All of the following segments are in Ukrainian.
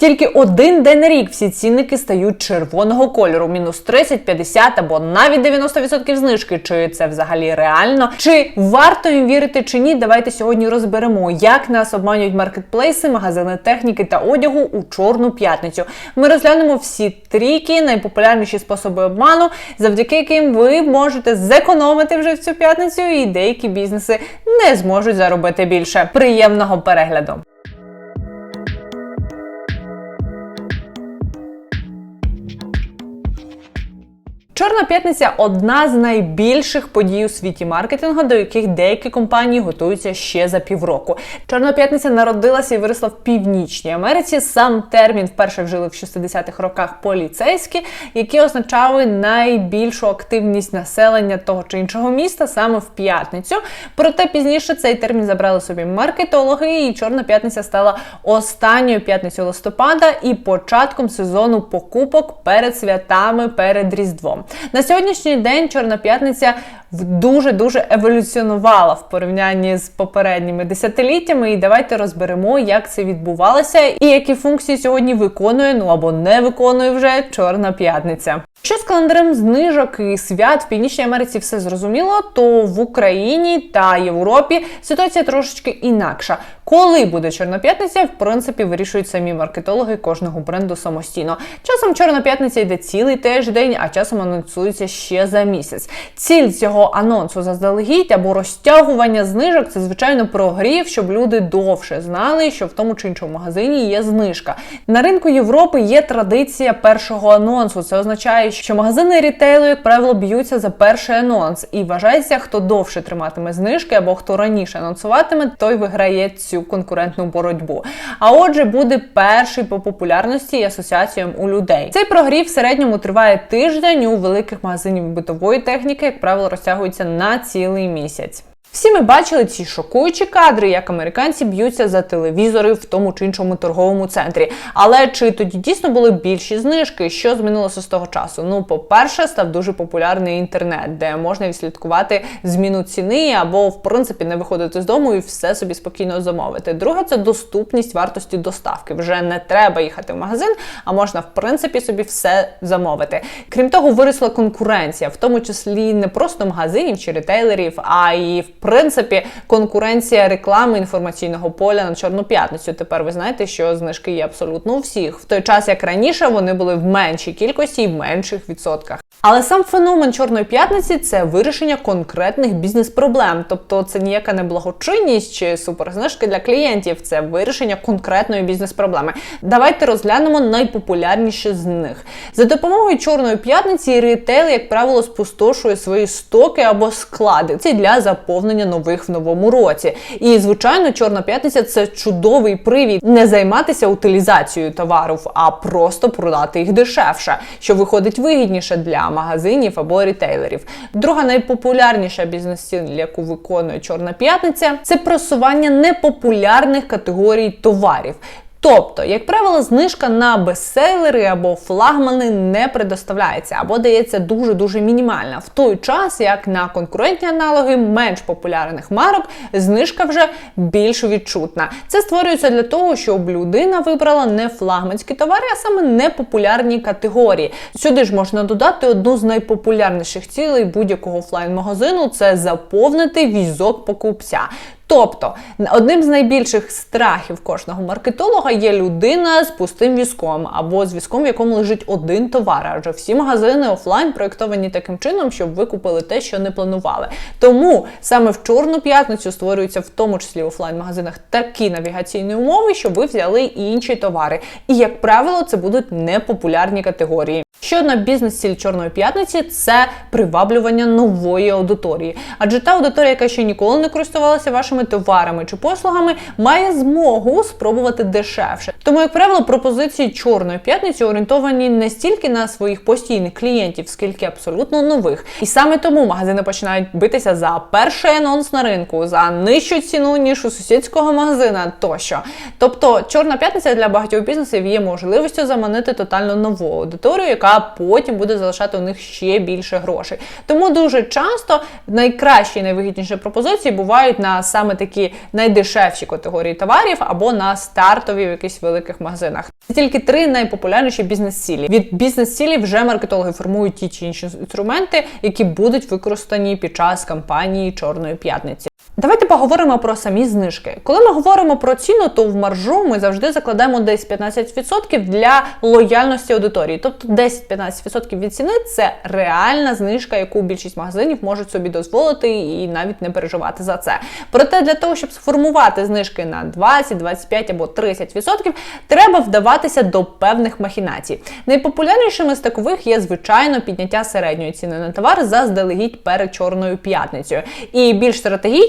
Тільки один день на рік всі цінники стають червоного кольору: мінус 30, 50 або навіть 90% знижки. Чи це взагалі реально? Чи варто їм вірити чи ні? Давайте сьогодні розберемо, як нас обманюють маркетплейси, магазини техніки та одягу у чорну п'ятницю. Ми розглянемо всі трійки, найпопулярніші способи обману, завдяки яким ви можете зекономити вже в цю п'ятницю, і деякі бізнеси не зможуть заробити більше. Приємного перегляду! Чорна п'ятниця одна з найбільших подій у світі маркетингу, до яких деякі компанії готуються ще за півроку. Чорна п'ятниця народилася і виросла в північній Америці. Сам термін вперше вжили в 60-х роках поліцейські, які означали найбільшу активність населення того чи іншого міста саме в п'ятницю. Проте пізніше цей термін забрали собі маркетологи, і Чорна п'ятниця стала останньою п'ятницею листопада і початком сезону покупок перед святами перед Різдвом. На сьогоднішній день Чорна п'ятниця дуже дуже еволюціонувала в порівнянні з попередніми десятиліттями. І давайте розберемо, як це відбувалося і які функції сьогодні виконує, ну або не виконує вже Чорна п'ятниця. Що з календарем знижок і свят в Північній Америці все зрозуміло, то в Україні та Європі ситуація трошечки інакша. Коли буде Чорна п'ятниця, в принципі, вирішують самі маркетологи кожного бренду самостійно. Часом Чорна п'ятниця йде цілий тиждень, а часом анонсується ще за місяць. Ціль цього анонсу заздалегідь або розтягування знижок це звичайно прогрів, щоб люди довше знали, що в тому чи іншому магазині є знижка. На ринку Європи є традиція першого анонсу. Це означає, що магазини рітейлу, як правило, б'ються за перший анонс, і вважається, хто довше триматиме знижки або хто раніше анонсуватиме, той виграє цю конкурентну боротьбу. А отже, буде перший по популярності і асоціаціям у людей. Цей прогрів в середньому триває тиждень у великих магазинів битової техніки, як правило, розтягується на цілий місяць. Всі ми бачили ці шокуючі кадри, як американці б'ються за телевізори в тому чи іншому торговому центрі. Але чи тоді дійсно були більші знижки? Що змінилося з того часу? Ну, по-перше, став дуже популярний інтернет, де можна відслідкувати зміну ціни або, в принципі, не виходити з дому і все собі спокійно замовити. Друге, це доступність вартості доставки. Вже не треба їхати в магазин, а можна, в принципі, собі все замовити. Крім того, виросла конкуренція, в тому числі не просто магазинів чи ретейлерів, а й в принципі конкуренція реклами інформаційного поля на чорну п'ятницю. Тепер ви знаєте, що знижки є абсолютно у всіх. В той час як раніше вони були в меншій кількості і в менших відсотках. Але сам феномен Чорної п'ятниці це вирішення конкретних бізнес-проблем. Тобто це ніяка не благочинність чи суперзнижки для клієнтів, це вирішення конкретної бізнес-проблеми. Давайте розглянемо найпопулярніші з них. За допомогою Чорної п'ятниці рітейл, як правило, спустошує свої стоки або склади. Це для заповнення нових в новому році. І, звичайно, Чорна п'ятниця це чудовий привід не займатися утилізацією товарів, а просто продати їх дешевше, що виходить вигідніше для магазинів або рітейлерів. Друга найпопулярніша бізнес-ціль, яку виконує Чорна п'ятниця, це просування непопулярних категорій товарів. Тобто, як правило, знижка на бестселери або флагмани не предоставляється або дається дуже-дуже мінімальна. В той час, як на конкурентні аналоги менш популярних марок, знижка вже більш відчутна. Це створюється для того, щоб людина вибрала не флагманські товари, а саме непопулярні категорії. Сюди ж можна додати одну з найпопулярніших цілей будь-якого офлайн-магазину це заповнити візок покупця. Тобто, одним з найбільших страхів кожного маркетолога є людина з пустим візком або з візком, в якому лежить один товар. Адже всі магазини офлайн проєктовані таким чином, щоб ви купили те, що не планували. Тому саме в чорну п'ятницю створюються в тому числі в офлайн-магазинах такі навігаційні умови, щоб ви взяли інші товари. І, як правило, це будуть непопулярні категорії. Ще одна бізнес-ціль Чорної п'ятниці це приваблювання нової аудиторії. Адже та аудиторія, яка ще ніколи не користувалася вашими товарами чи послугами, має змогу спробувати дешевше. Тому, як правило, пропозиції Чорної п'ятниці орієнтовані не стільки на своїх постійних клієнтів, скільки абсолютно нових. І саме тому магазини починають битися за перший анонс на ринку, за нижчу ціну ніж у сусідського магазина тощо. Тобто, Чорна п'ятниця для багатьох бізнесів є можливістю заманити тотально нову аудиторію, яка потім буде залишати у них ще більше грошей. Тому дуже часто найкращі і найвигідніші пропозиції бувають на саме саме такі найдешевші категорії товарів або на стартові в якихось великих магазинах. Це тільки три найпопулярніші бізнес-цілі. Від бізнес-цілі вже маркетологи формують ті чи інші інструменти, які будуть використані під час кампанії Чорної п'ятниці. Давайте поговоримо про самі знижки. Коли ми говоримо про ціну, то в маржу ми завжди закладаємо десь 15% для лояльності аудиторії. Тобто 10-15% від ціни це реальна знижка, яку більшість магазинів можуть собі дозволити і навіть не переживати за це. Проте для того, щоб сформувати знижки на 20, 25 або 30%, треба вдаватися до певних махінацій. Найпопулярнішими з такових є звичайно підняття середньої ціни на товар заздалегідь перед чорною п'ятницею. І більш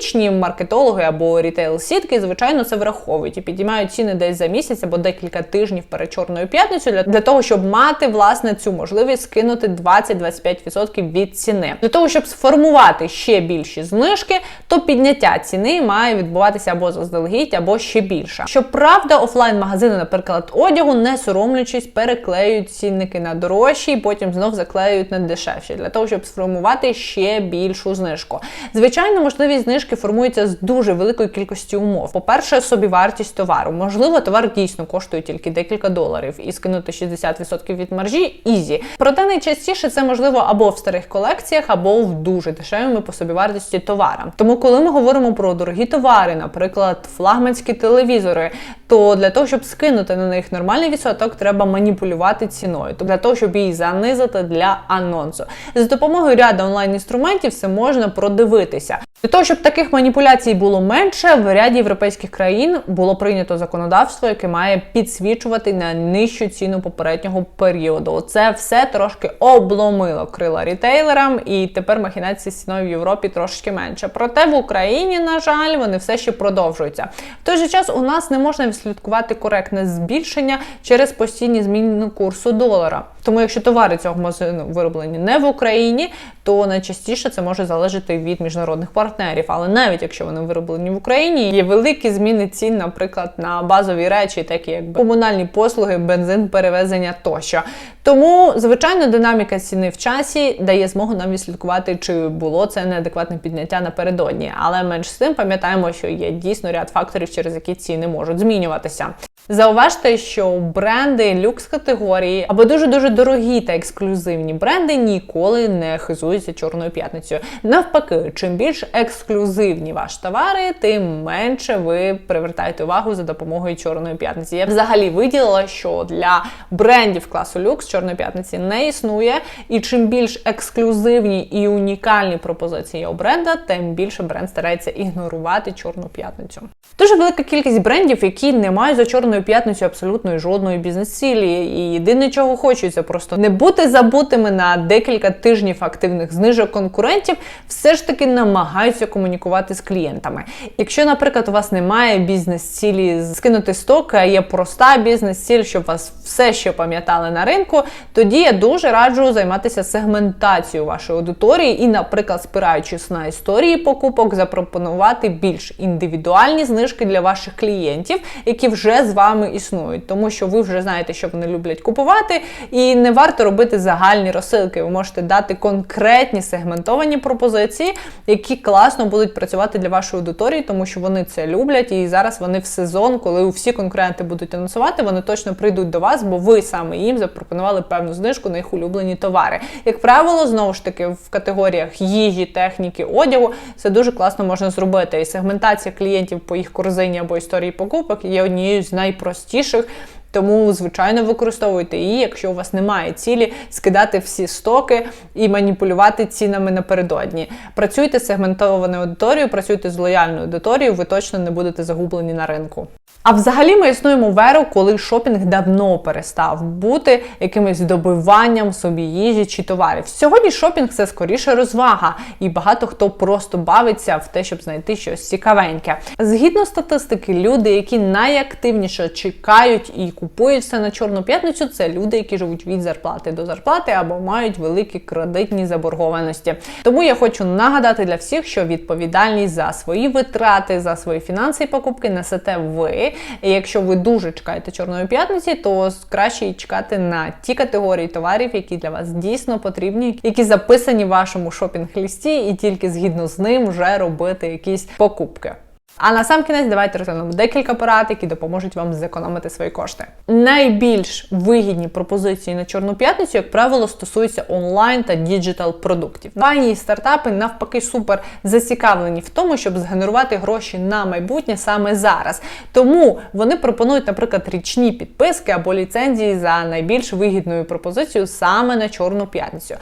стратегічні маркетологи або рітейл-сітки, звичайно, це враховують і підіймають ціни десь за місяць або декілька тижнів перед чорною п'ятницею для, для того, щоб мати власне цю можливість скинути 20-25% від ціни. Для того, щоб сформувати ще більші знижки, то підняття ціни має відбуватися або заздалегідь, або ще більше. Щоправда, офлайн-магазини, наприклад, одягу, не соромлячись, переклеюють цінники на дорожчі і потім знов заклеюють на дешевші, для того, щоб сформувати ще більшу знижку. Звичайно, можливість знижки формується з дуже великою кількістю умов. По-перше, собівартість товару. Можливо, товар дійсно коштує тільки декілька доларів і скинути 60% від маржі ізі. Проте найчастіше це можливо або в старих колекціях, або в дуже дешевими по собівартості товара. Тому, коли ми говоримо про дорогі товари, наприклад, флагманські телевізори, то для того, щоб скинути на них нормальний відсоток, треба маніпулювати ціною. Тобто для того, щоб її занизити для анонсу. За допомогою ряду онлайн-інструментів все можна продивитися. Для того, щоб таких маніпуляцій було менше, в ряді європейських країн було прийнято законодавство, яке має підсвічувати на нижчу ціну попереднього періоду. Це все трошки обломило крила рітейлерам, і тепер махінації з ціною в Європі трошки менше. Проте в Україні, на жаль, вони все ще продовжуються. В той же час у нас не можна відслідкувати коректне збільшення через постійні зміни курсу долара. Тому, якщо товари цього магазину вироблені не в Україні, то найчастіше це може залежати від міжнародних партнерів. Але навіть якщо вони вироблені в Україні, є великі зміни цін, наприклад, на базові речі, такі як комунальні послуги, бензин, перевезення тощо. Тому, звичайно, динаміка ціни в часі дає змогу нам відслідкувати, чи було це неадекватне підняття напередодні. Але менш з тим пам'ятаємо, що є дійсно ряд факторів, через які ціни можуть змінюватися. Зауважте, що бренди люкс категорії або дуже дуже дорогі та ексклюзивні бренди ніколи не хизуються чорною п'ятницею. Навпаки, чим більш ексклюзивні ваші товари, тим менше ви привертаєте увагу за допомогою чорної п'ятниці. Я взагалі виділила, що для брендів класу люкс чорної п'ятниці не існує, і чим більш ексклюзивні і унікальні пропозиції у бренда, тим більше бренд старається ігнорувати чорну п'ятницю. Дуже велика кількість брендів, які не мають за чорною п'ятницю абсолютно жодної бізнес-цілі. І єдине, чого хочуть, просто не бути забутими на декілька тижнів активних знижок конкурентів, все ж таки намагаються комунікувати з клієнтами. Якщо, наприклад, у вас немає бізнес-цілі скинути стоки, а є проста бізнес-ціль, щоб вас все ще пам'ятали на ринку, тоді я дуже раджу займатися сегментацією вашої аудиторії і, наприклад, спираючись на історії покупок, запропонувати більш індивідуальні знижки для ваших клієнтів, які вже з вами існують, тому що ви вже знаєте, що вони люблять купувати, і не варто робити загальні розсилки. Ви можете дати конкретні сегментовані пропозиції, які класно будуть працювати для вашої аудиторії, тому що вони це люблять, і зараз вони в сезон, коли всі конкуренти будуть анонсувати, вони точно прийдуть до вас, бо ви саме їм запропонували певну знижку на їх улюблені товари. Як правило, знову ж таки, в категоріях їжі, техніки, одягу це дуже класно можна зробити. І сегментація клієнтів по їх корзині або історії покупок є однією з найпростіших. Тому, звичайно, використовуйте її, якщо у вас немає цілі скидати всі стоки і маніпулювати цінами напередодні. Працюйте з сегментованою аудиторією, працюйте з лояльною аудиторією, ви точно не будете загублені на ринку. А взагалі ми існуємо в еру, коли шопінг давно перестав бути якимось добиванням собі їжі чи товарів. Сьогодні шопінг це скоріше розвага, і багато хто просто бавиться в те, щоб знайти щось цікавеньке. Згідно статистики, люди, які найактивніше чекають і купують все на чорну п'ятницю, це люди, які живуть від зарплати до зарплати або мають великі кредитні заборгованості. Тому я хочу нагадати для всіх, що відповідальність за свої витрати, за свої фінанси і покупки несете ви. І якщо ви дуже чекаєте чорної п'ятниці, то краще чекати на ті категорії товарів, які для вас дійсно потрібні, які записані в вашому шопінг-лісті, і тільки згідно з ним вже робити якісь покупки. А на сам кінець давайте розглянемо декілька порад, які допоможуть вам зекономити свої кошти. Найбільш вигідні пропозиції на чорну п'ятницю, як правило, стосуються онлайн та діджитал продуктів. Компанії і стартапи навпаки супер зацікавлені в тому, щоб згенерувати гроші на майбутнє саме зараз. Тому вони пропонують, наприклад, річні підписки або ліцензії за найбільш вигідною пропозицією саме на чорну п'ятницю.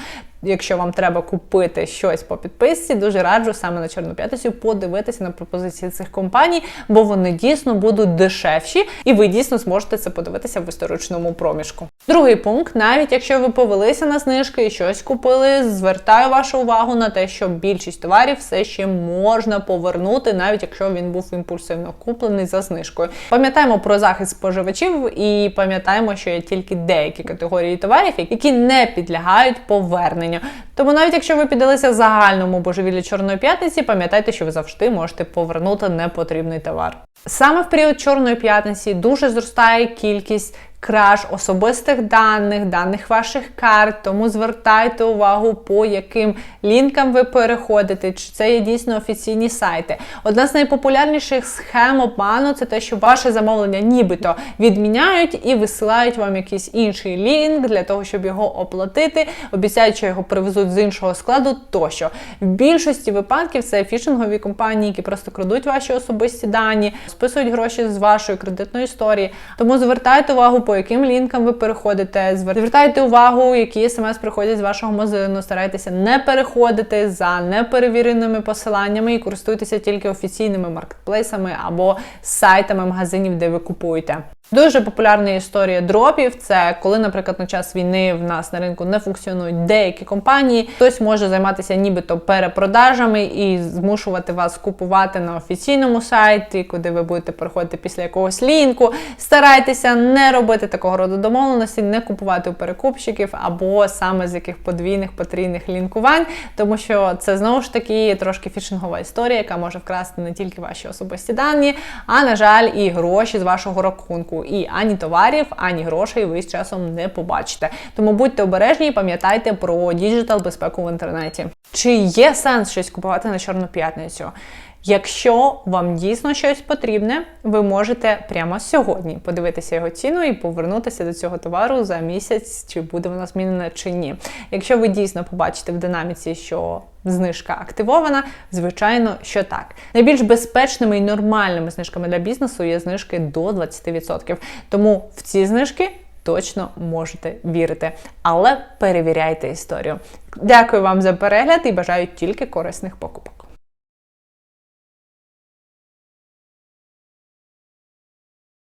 Якщо вам треба купити щось по підписці, дуже раджу саме на Чорну п'ятницю подивитися на пропозиції цих компаній, бо вони дійсно будуть дешевші, і ви дійсно зможете це подивитися в історичному проміжку. Другий пункт: навіть якщо ви повелися на знижки і щось купили, звертаю вашу увагу на те, що більшість товарів все ще можна повернути, навіть якщо він був імпульсивно куплений за знижкою. Пам'ятаємо про захист споживачів і пам'ятаємо, що є тільки деякі категорії товарів, які не підлягають поверненню. Тому навіть якщо ви піддалися загальному божевіллю Чорної п'ятниці, пам'ятайте, що ви завжди можете повернути непотрібний товар. Саме в період Чорної п'ятниці дуже зростає кількість краж особистих даних, даних ваших карт, тому звертайте увагу, по яким лінкам ви переходите, чи це є дійсно офіційні сайти. Одна з найпопулярніших схем обману це те, що ваше замовлення нібито відміняють і висилають вам якийсь інший лінк для того, щоб його оплатити, обіцяють, що його привезуть з іншого складу тощо. В більшості випадків це фішингові компанії, які просто крадуть ваші особисті дані, списують гроші з вашої кредитної історії. Тому звертайте увагу, по яким лінкам ви переходите. Звертайте увагу, які смс приходять з вашого магазину. Старайтеся не переходити за неперевіреними посиланнями і користуйтеся тільки офіційними маркетплейсами або сайтами магазинів, де ви купуєте. Дуже популярна історія дропів це коли, наприклад, на час війни в нас на ринку не функціонують деякі компанії. Хтось може займатися нібито перепродажами і змушувати вас купувати на офіційному сайті, куди ви будете переходити після якогось лінку. Старайтеся не робити такого роду домовленості, не купувати у перекупщиків або саме з яких подвійних потрійних лінкувань, тому що це знову ж таки трошки фішингова історія, яка може вкрасти не тільки ваші особисті дані, а на жаль, і гроші з вашого рахунку. І ані товарів, ані грошей ви з часом не побачите. Тому будьте обережні і пам'ятайте про діджитал безпеку в інтернеті. Чи є сенс щось купувати на Чорну п'ятницю? Якщо вам дійсно щось потрібне, ви можете прямо сьогодні подивитися його ціну і повернутися до цього товару за місяць, чи буде вона змінена чи ні. Якщо ви дійсно побачите в динаміці, що знижка активована, звичайно, що так. Найбільш безпечними і нормальними знижками для бізнесу є знижки до 20%. Тому в ці знижки. Точно можете вірити, але перевіряйте історію. Дякую вам за перегляд і бажаю тільки корисних покупок.